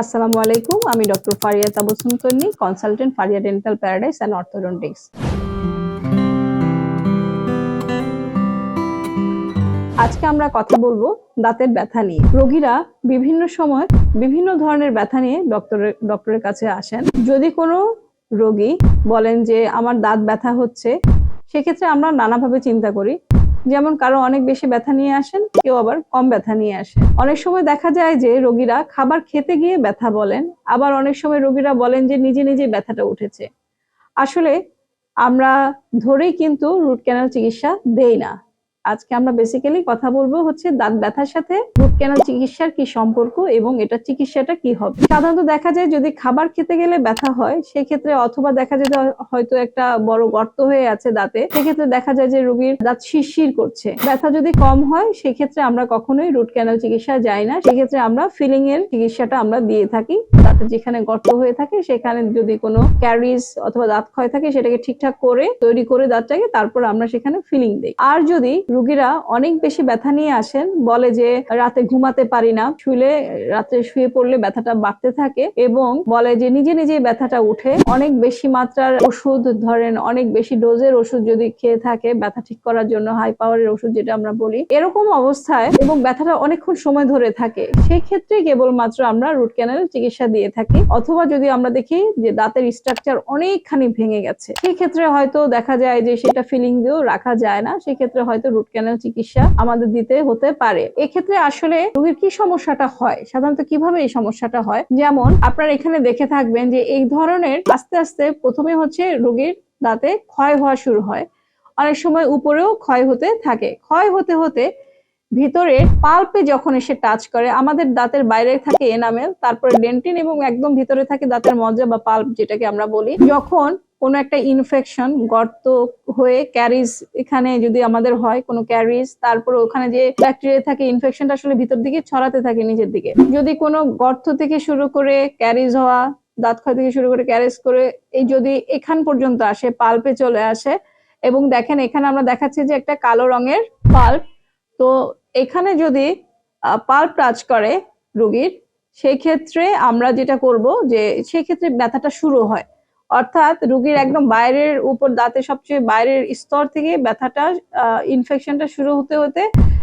আসসালামু আলাইকুম, আমি doctor Faria Tabassum Tonni consultant Faria dental paradise and orthodontics আজকে আমরা কথা বলব দাঁতের ব্যথা নিয়ে। রোগীরা বিভিন্ন সময় বিভিন্ন ধরনের ব্যথা নিয়ে ডক্টরের ডক্টরের কাছে আসেন। যদি কোনো রোগী বলেন যে, আমার দাঁত ব্যথা হচ্ছে, সেক্ষেত্রে আমরা নানাভাবে চিন্তা করি। যেমন কারও অনেক বেশি ব্যথা নিয়ে আসেন, কেউ আবার কম ব্যথা নিয়ে আসে। অনেক সময় দেখা যায় যে রোগীরা খাবার খেতে গিয়ে ব্যথা বলেন, আবার অনেক সময় রোগীরা বলেন যে নিজে নিজে ব্যথাটা উঠেছে। আসলে আমরা ধরেই কিন্তু রুট ক্যানাল চিকিৎসা দেই না। আজকে আমরা বেসিক্যালি কথা বলব হচ্ছে দাঁত ব্যথার সাথে রুট ক্যানাল চিকিৎসার কি সম্পর্ক এবং এটা চিকিৎসাটা কি হবে? সাধারণত দেখা যায় যদি খাবার খেতে গেলে ব্যথা হয়, সেক্ষেত্রে অথবা দেখা যায় হয়তো একটা বড় গর্ত হয়ে আছে দাঁতে, সেক্ষেত্রে দেখা যায় যে রোগীর দাঁত শিরশির করছে। ব্যথা যদি কম হয়, সেক্ষেত্রে আমরা কখনোই রুট ক্যানাল চিকিৎসা যাই না, সেক্ষেত্রে আমরা ফিলিং এর চিকিৎসাটা আমরা দিয়ে থাকি। দাঁতে যেখানে গর্ত হয়ে থাকে, সেখানে যদি কোনো ক্যারিজ অথবা দাঁত ক্ষয় থাকে, সেটাকে ঠিকঠাক করে, তৈরি করে দাঁতটাকে, তারপর আমরা সেখানে ফিলিং দিই। আর যদি রুগীরা অনেক বেশি ব্যথা নিয়ে আসেন, বলে যে রাতে ঘুমাতে পারি না, শুলে রাতে শুয়ে পড়লে ব্যথাটা বাড়তে থাকে এবং বলে যে নিজে নিজেই ব্যথাটা উঠে অনেক বেশি মাত্রার ওষুধ ধরেন, অনেক বেশি ডোজের ওষুধ যদি খেয়ে থাকে, ব্যথা ঠিক করার জন্য হাই পাওয়ারের ওষুধ যেটা আমরা বলি, এরকম অবস্থায় এবং ব্যথাটা অনেকক্ষণ সময় ধরে থাকে। সেই ক্ষেত্রে কেবলমাত্র আমরা রুট ক্যানেল চিকিৎসা দিয়ে থাকি, অথবা যদি আমরা দেখি যে দাঁতের স্ট্রাকচার অনেকখানি ভেঙে গেছে সেই ক্ষেত্রে হয়তো দেখা যায় যে সেটা ফিলিং দিয়েও রাখা যায় না, সেক্ষেত্রে হয়তো রুট ক্যানেল চিকিৎসা আমাদের দিতে হতে পারে। এক্ষেত্রে আসলে রোগীর কি সমস্যাটা হয়? সাধারণত কীভাবে এই সমস্যাটা হয়? যেমন আপনারা এখানে দেখে থাকবেন যে এই ধরনের আস্তে আস্তে প্রথমে হচ্ছে রোগীর দাঁতে ক্ষয় হওয়া শুরু হয়। অনেক সময় উপরেও ক্ষয় হতে থাকে। ক্ষয় হতে হতে ভিতরে পাল্পে যখন এসে টাচ করে, আমাদের দাঁতের বাইরে থাকে এনামেল, তারপরে ডেন্টিন এবং একদম ভিতরে থাকে দাঁতের মজ্জা বা পাল্প যেটাকে আমরা বলি, যখন কোনো একটা ইনফেকশন গর্ত হয়ে ক্যারিজ এখানে যদি আমাদের হয়, কোনো ক্যারিজ তারপরে ওখানে যে ব্যাকটেরিয়া থাকে ইনফেকশনটা আসলে ভিতর দিকে ছড়াতে থাকে নিচের দিকে। যদি কোনো গর্ত থেকে শুরু করে ক্যারিজ হওয়া, দাঁত ক্ষয় থেকে শুরু করে ক্যারিজ করে, এই যদি এখান পর্যন্ত আসে পাল্পে চলে আসে, এবং দেখেন এখানে আমরা দেখাচ্ছি যে একটা কালো রঙের পাল্প তো এখানে যদি পাল্প টাচ করে রুগীর সেই ক্ষেত্রে আমরা যেটা করব যে সেই ক্ষেত্রে ব্যথাটা শুরু হয়। অর্থাৎ রুগীর একদম বাইরের উপর দাঁতের সবচেয়ে বাইরের স্তর থেকে ব্যথাটা ইনফেকশনটা শুরু হতে হতে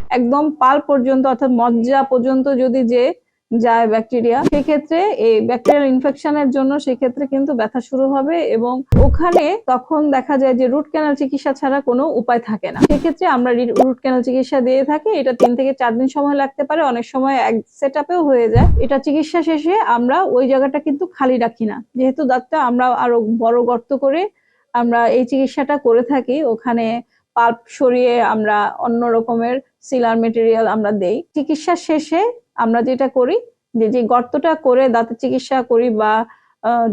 একদম পাল পর্যন্ত অর্থাৎ মজ্জা পর্যন্ত যদি যে যায় ব্যাকটেরিয়া সেক্ষেত্রে এই ব্যাকটেরিয়াল ইনফেকশনের জন্য সেক্ষেত্রে কিন্তু ব্যথা শুরু হবে এবং ওখানে তখন দেখা যায় যে রুট ক্যানাল চিকিৎসা ছাড়া কোনো উপায় থাকে না। সেক্ষেত্রে আমরা রুট ক্যানাল চিকিৎসা দিয়ে থাকি, এটা তিন থেকে চার দিন সময় লাগতে পারে, অনেক সময় এক সেট হয়ে যায়। এটা চিকিৎসা শেষে আমরা ওই জায়গাটা কিন্তু খালি রাখি না। যেহেতু দাঁতটা আমরা আরও বড় গর্ত করে আমরা এই চিকিৎসাটা করে থাকি, ওখানে পাল্প সরিয়ে আমরা অন্য রকমের সিলার মেটেরিয়াল আমরা দেই। চিকিৎসা শেষে আমরা যেটা করি, যে যে গর্তটা করে দাঁতের চিকিৎসা করি বা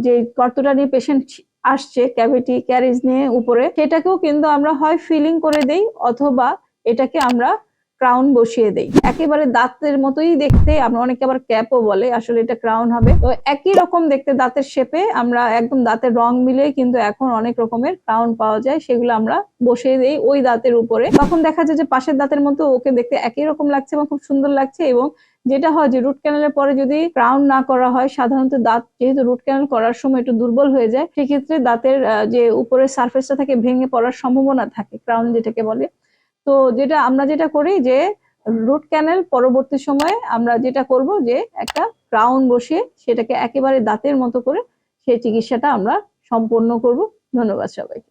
যে গর্তটা নিয়ে পেশেন্ট আসছে ক্যাভিটি ক্যারিজ নিয়ে উপরে, সেটাকেও কিন্তু আমরা হয় ফিলিং করে দেই অথবা এটাকে আমরা ক্রাউন বসিয়ে দেই। একেবারে দাঁতের মতোই দেখতে, আমরা অনেকে আবার ক্যাপও বলে, আসলে এটা ক্রাউন হবে। তো একই রকম দেখতে দাঁতের শেপে আমরা একদম দাঁতের রং মিলে কিন্তু এখন অনেক রকমের ক্রাউন পাওয়া যায়, সেগুলো আমরা বসিয়ে দেই ওই দাঁতের উপরে। তখন দেখা যায় যে পাশের দাঁতের মতো ওকে দেখতে একই রকম লাগছে এবং খুব সুন্দর লাগছে এবং যেটা হয় যে রুট ক্যানেলের পরে যদি ক্রাউন না করা হয়, সাধারণত দাঁত যেহেতু রুট ক্যানেল করার সময় একটু দুর্বল হয়ে যায়, সেক্ষেত্রে দাঁতের যে উপরের সার্ফেসটা থাকে, ভেঙে পড়ার সম্ভাবনা থাকে ক্রাউন যেটাকে বলে। তো যেটা আমরা যেটা করি যে রুট ক্যানেল পরবর্তী সময়ে আমরা যেটা করব যে একটা ক্রাউন বসিয়ে সেটাকে একেবারে দাঁতের মতো করে সেই চিকিৎসাটা আমরা সম্পন্ন করব। ধন্যবাদ সবাইকে।